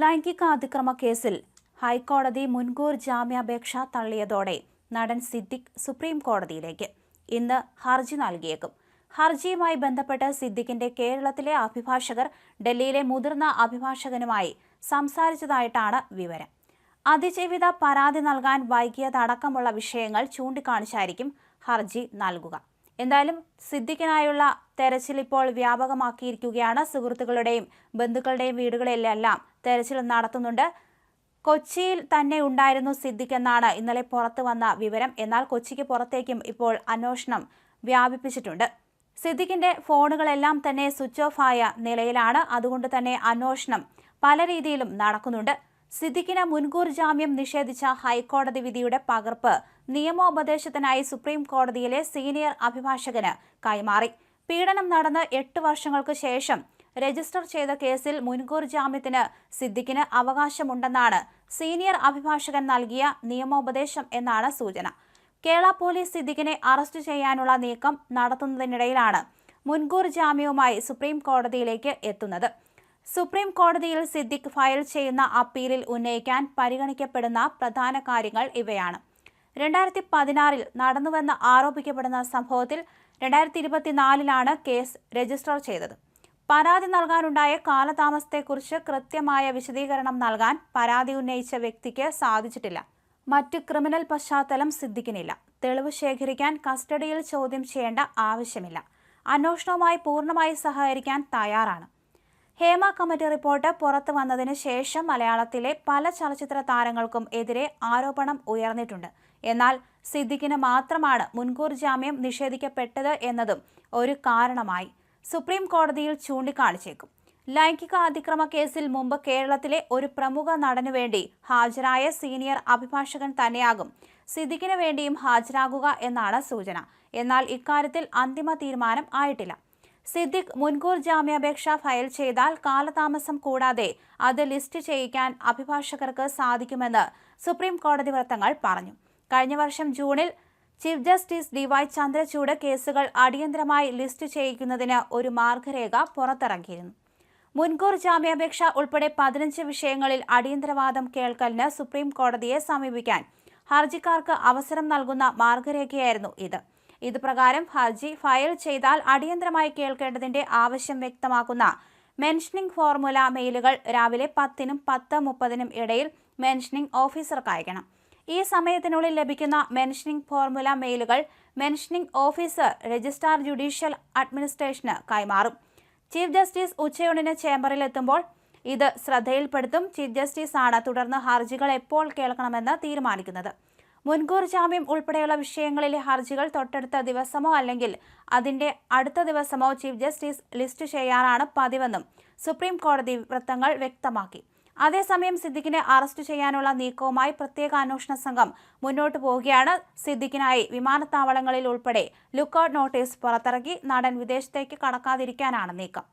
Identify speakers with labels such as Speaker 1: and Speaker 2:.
Speaker 1: ലൈംഗിക അതിക്രമ കേസിൽ ഹൈക്കോടതി മുൻകൂർ ജാമ്യാപേക്ഷ തള്ളിയതോടെ നടൻ സിദ്ദിഖ് സുപ്രീം കോടതിയിലേക്ക് ഇന്ന് ഹർജി നൽകിയേക്കും. ഹർജിയുമായി ബന്ധപ്പെട്ട് സിദ്ദിഖിന്റെ കേരളത്തിലെ അഭിഭാഷകർ ഡൽഹിയിലെ മുതിർന്ന അഭിഭാഷകനുമായി സംസാരിച്ചതായിട്ടാണ് വിവരം. അതിജീവിത പരാതി നൽകാൻ വൈകിയതടക്കമുള്ള വിഷയങ്ങൾ ചൂണ്ടിക്കാണിച്ചായിരിക്കും ഹർജി നൽകുക. എന്തായാലും സിദ്ദിഖിനായുള്ള തെരച്ചിൽ ഇപ്പോൾ വ്യാപകമാക്കിയിരിക്കുകയാണ്. സുഹൃത്തുക്കളുടെയും ബന്ധുക്കളുടെയും വീടുകളിലെല്ലാം തെരച്ചിൽ നടത്തുന്നുണ്ട്. കൊച്ചിയിൽ തന്നെ ഉണ്ടായിരുന്നു സിദ്ദിഖ് എന്നാണ് ഇന്നലെ പുറത്തു വന്ന വിവരം. എന്നാൽ കൊച്ചിക്ക് പുറത്തേക്കും ഇപ്പോൾ അന്വേഷണം വ്യാപിപ്പിച്ചിട്ടുണ്ട്. സിദ്ദിഖിന്റെ ഫോണുകളെല്ലാം തന്നെ സ്വിച്ച് ഓഫ് ആയ നിലയിലാണ്. അതുകൊണ്ട് തന്നെ അന്വേഷണം പല രീതിയിലും നടക്കുന്നുണ്ട്. സിദ്ദിഖിന് മുൻകൂർ ജാമ്യം നിഷേധിച്ച ഹൈക്കോടതി വിധിയുടെ പകർപ്പ് നിയമോപദേശത്തിനായി സുപ്രീം കോടതിയിലെ സീനിയർ അഭിഭാഷകന് കൈമാറി. പീഡനം നടന്ന് എട്ട് വർഷങ്ങൾക്ക് ശേഷം രജിസ്റ്റർ ചെയ്ത കേസിൽ മുൻകൂർ ജാമ്യത്തിന് സിദ്ദിഖിന് അവകാശമുണ്ടെന്നാണ് സീനിയർ അഭിഭാഷകൻ നൽകിയ നിയമോപദേശം എന്നാണ് സൂചന. കേരള പോലീസ് സിദ്ദിഖിനെ അറസ്റ്റ് ചെയ്യാനുള്ള നീക്കം നടത്തുന്നതിനിടയിലാണ് മുൻകൂർ ജാമ്യവുമായി സുപ്രീം കോടതിയിലേക്ക് എത്തുന്നത്. സുപ്രീം കോടതിയിൽ സിദ്ദിഖ് ഫയൽ ചെയ്യുന്ന അപ്പീലിൽ ഉന്നയിക്കാൻ പരിഗണിക്കപ്പെടുന്ന പ്രധാന കാര്യങ്ങൾ ഇവയാണ്. രണ്ടായിരത്തി പതിനാറിൽ നടന്നുവെന്ന് ആരോപിക്കപ്പെടുന്ന സംഭവത്തിൽ രണ്ടായിരത്തി ഇരുപത്തിനാലിലാണ് കേസ് രജിസ്റ്റർ ചെയ്തത്. പരാതി നൽകാനുണ്ടായ കാലതാമസത്തെക്കുറിച്ച് കൃത്യമായ വിശദീകരണം നൽകാൻ പരാതി ഉന്നയിച്ച വ്യക്തിക്ക് സാധിച്ചിട്ടില്ല. മറ്റ് ക്രിമിനൽ പശ്ചാത്തലം സിദ്ദിഖിനില്ല. തെളിവ് ശേഖരിക്കാൻ കസ്റ്റഡിയിൽ ചോദ്യം ചെയ്യേണ്ട ആവശ്യമില്ല. അന്വേഷണവുമായി പൂർണമായി സഹകരിക്കാൻ തയ്യാറാണ്. ഹേമ കമ്മിറ്റി റിപ്പോർട്ട് പുറത്തു വന്നതിന് ശേഷം മലയാളത്തിലെ പല ചലച്ചിത്ര താരങ്ങൾക്കും എതിരെ ആരോപണം ഉയർന്നിട്ടുണ്ട്. എന്നാൽ സിദ്ദിഖിന് മാത്രമാണ് മുൻകൂർ ജാമ്യം നിഷേധിക്കപ്പെട്ടത് എന്നതും ഒരു കാരണമായി. സുപ്രീം കോടതിയിൽ ചൂണ്ടിക്കാണിച്ചേക്കും. ലൈംഗിക അതിക്രമ കേസിൽ മുമ്പ് കേരളത്തിലെ ഒരു പ്രമുഖ നടനു വേണ്ടി ഹാജരായ സീനിയർ അഭിഭാഷകൻ തന്നെയാകും. സിദ്ദിഖിന് വേണ്ടിയും ഹാജരാകുക എന്നാണ് സൂചന. എന്നാൽ ഇക്കാര്യത്തിൽ അന്തിമ തീരുമാനം ആയിട്ടില്ല. സിദ്ദിഖ് മുൻകൂർ ജാമ്യാപേക്ഷ ഫയൽ ചെയ്താൽ കാലതാമസം കൂടാതെ അത് ലിസ്റ്റ് ചെയ്യിക്കാൻ അഭിഭാഷകർക്ക് സാധിക്കുമെന്ന് സുപ്രീം കോടതി വൃത്തങ്ങൾ പറഞ്ഞു. കഴിഞ്ഞ വർഷം ജൂണിൽ chief justice D Y Chandrachud കേസുകൾ അടിയന്തരമായി ലിസ്റ്റ് ചെയ്യിക്കുന്നതിന് ഒരു മാർഗരേഖ പുറത്തിറക്കിയിരുന്നു. മുൻകൂർ ജാമ്യാപേക്ഷ ഉൾപ്പെടെ പതിനഞ്ച് വിഷയങ്ങളിൽ അടിയന്തരവാദം കേൾക്കലിന് സുപ്രീം കോടതിയെ സമീപിക്കാൻ ഹർജിക്കാർക്ക് അവസരം നൽകുന്ന മാർഗരേഖയായിരുന്നു ഇത്. ഇത് പ്രകാരം ഹർജി ഫയൽ ചെയ്താൽ അടിയന്തരമായി കേൾക്കേണ്ടതിന്റെ ആവശ്യം വ്യക്തമാക്കുന്ന മെൻഷനിംഗ് ഫോർമുല മെയിലുകൾ രാവിലെ പത്തിനും പത്ത് മുപ്പതിനും ഇടയിൽ മെൻഷനിംഗ് ഓഫീസർക്ക് അയക്കണം. ഈ സമയത്തിനുള്ളിൽ ലഭിക്കുന്ന മെൻഷനിംഗ് ഫോർമുല മെയിലുകൾ മെൻഷനിംഗ് ഓഫീസർ രജിസ്ട്രാർ ജുഡീഷ്യൽ അഡ്മിനിസ്ട്രേഷന് കൈമാറും. ചീഫ് ജസ്റ്റിസ് ഉച്ചയൂണിന് ചേംബറിൽ എത്തുമ്പോൾ ഇത് ശ്രദ്ധയിൽപ്പെടുത്തും. ചീഫ് ജസ്റ്റിസ് ആണ് തുടർന്ന് ഹർജികൾ എപ്പോൾ കേൾക്കണമെന്ന് തീരുമാനിക്കുന്നത്. മുൻകൂർ ജാമ്യം ഉൾപ്പെടെയുള്ള വിഷയങ്ങളിലെ ഹർജികൾ തൊട്ടടുത്ത ദിവസമോ അല്ലെങ്കിൽ അതിന്റെ അടുത്ത ദിവസമോ ചീഫ് ജസ്റ്റിസ് ലിസ്റ്റ് ചെയ്യാനാണ് പതിവെന്നും സുപ്രീം കോടതി വൃത്തങ്ങൾ വ്യക്തമാക്കി. അതേസമയം സിദ്ദിഖിനെ അറസ്റ്റ് ചെയ്യാനുള്ള നീക്കവുമായി പ്രത്യേക അന്വേഷണ സംഘം മുന്നോട്ടു പോവുകയാണ്. സിദ്ദിഖിനായി വിമാനത്താവളങ്ങളിൽ ഉൾപ്പെടെ ലുക്കൌട്ട് നോട്ടീസ് പുറത്തിറക്കി നടൻ വിദേശത്തേക്ക് കടക്കാതിരിക്കാനാണ് നീക്കം.